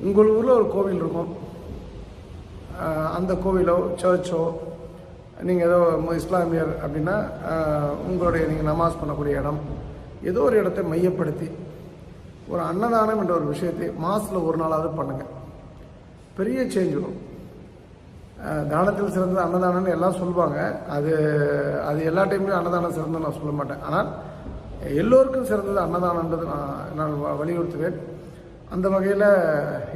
உங்கள் ஊரில் ஒரு கோவில் இருக்கும். அந்த கோவிலோ சர்ச்சோ நீங்கள் ஏதோ இஸ்லாமியர் அப்படின்னா உங்களுடைய நீங்கள் நமாஸ் பண்ணக்கூடிய இடம். ஏதோ ஒரு இடத்தை மையப்படுத்தி ஒரு அன்னதானம் என்ற ஒரு விஷயத்தை மாதத்தில் ஒரு நாளாவது பண்ணுங்கள் பெரிய சேஞ்ச் வரும். தானத்தில் சிறந்தது அன்னதானம்னு எல்லாம் சொல்லுவாங்க. அது அது எல்லா டைம்லையும் அன்னதானம் சிறந்தது நான் சொல்ல மாட்டேன். ஆனால் எல்லோருக்கும் சிறந்தது அன்னதானன்றது நான் நான் வ- வலியுறுத்துவேன். அந்த வகையில்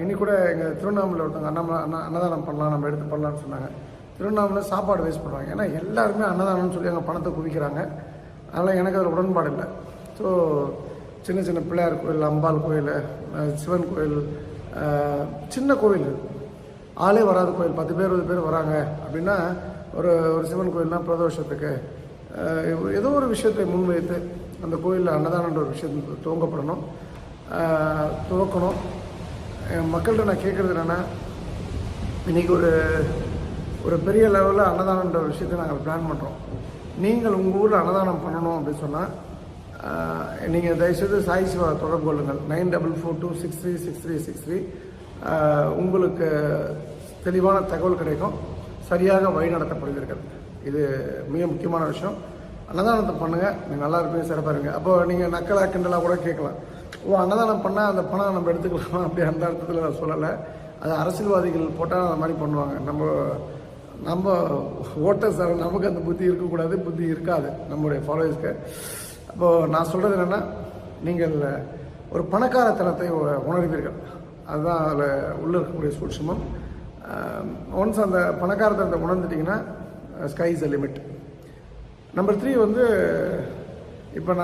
இனி கூட எங்கள் திருவண்ணாமலை ஒருத்தவங்க அண்ணா அண்ணா அன்னதானம் பண்ணலாம் நம்ம எடுத்து பண்ணலாம்னு சொன்னாங்க. திருவண்ணாமலை சாப்பாடு வேஸ்ட் பண்ணுவாங்க. ஏன்னா எல்லாருமே அன்னதானம்னு சொல்லி அங்கே பணத்தை குவிக்கிறாங்க. அதனால் எனக்கு அதில் உடன்பாடு இல்லை. ஸோ சின்ன சின்ன பிள்ளையார் கோயில் அம்பாள் கோயில் சிவன் கோயில் சின்ன கோவில் ஆளே வராத கோயில். பத்து பேர் இருபது பேர் வராங்க அப்படின்னா ஒரு ஒரு சிவன் கோயில்னா பிரதோஷத்துக்கு ஏதோ ஒரு விஷயத்தை முன்வைத்து அந்த கோயிலில் அன்னதானன்ற ஒரு விஷயம் துவங்கப்படணும் துவக்கணும். என் மக்கள்கிட்ட நான் கேட்குறது என்னென்னா இன்றைக்கி ஒரு ஒரு பெரிய லெவலில் அன்னதானன்ற விஷயத்த நாங்கள் பிளான் பண்ணுறோம் நீங்கள் உங்கள் ஊரில் அன்னதானம் பண்ணணும் அப்படின்னு சொன்னால் நீங்கள் தயவுசெய்து சாய் சிவா தொடர்பு கொள்ளுங்கள். Nine double four two six three six three six three. உங்களுக்கு தெளிவான தகவல் கிடைக்கும். சரியாக வழிநடத்தப்படுவீர்கள் இது மிக முக்கியமான விஷயம். அன்னதானத்தை பண்ணுங்கள் நீங்கள் நல்லா இருப்பீங்க சிறப்பாக இருங்க அப்போ நீங்கள் நக்கலா கிண்டலாக கூட கேட்கலாம். ஓ அன்னதானம் பண்ணால் அந்த பணம் நம்ம எடுத்துக்கலாம். அப்படி அந்த அர்த்தத்தில் நான் சொல்லலை. அது அரசியல்வாதிகள் போட்டால் அந்த மாதிரி பண்ணுவாங்க. நம்ம நம்ம ஓட்டர்ஸ் நமக்கு அந்த புத்தி இருக்கக்கூடாது. புத்தி இருக்காது நம்முடைய ஃபாலோவர்ஸ்க்கு அப்போது நான் சொல்கிறது என்னென்னா நீங்கள் ஒரு பணக்காரத்தனத்தை உணர்வீர்கள். அதுதான் அதில் உள்ளே இருக்கக்கூடிய சூட்சமம். ஒன்ஸ் அந்த பணக்காரத்தனத்தை உணர்ந்துட்டிங்கன்னா sky is limit number three வந்து இப்போ நான்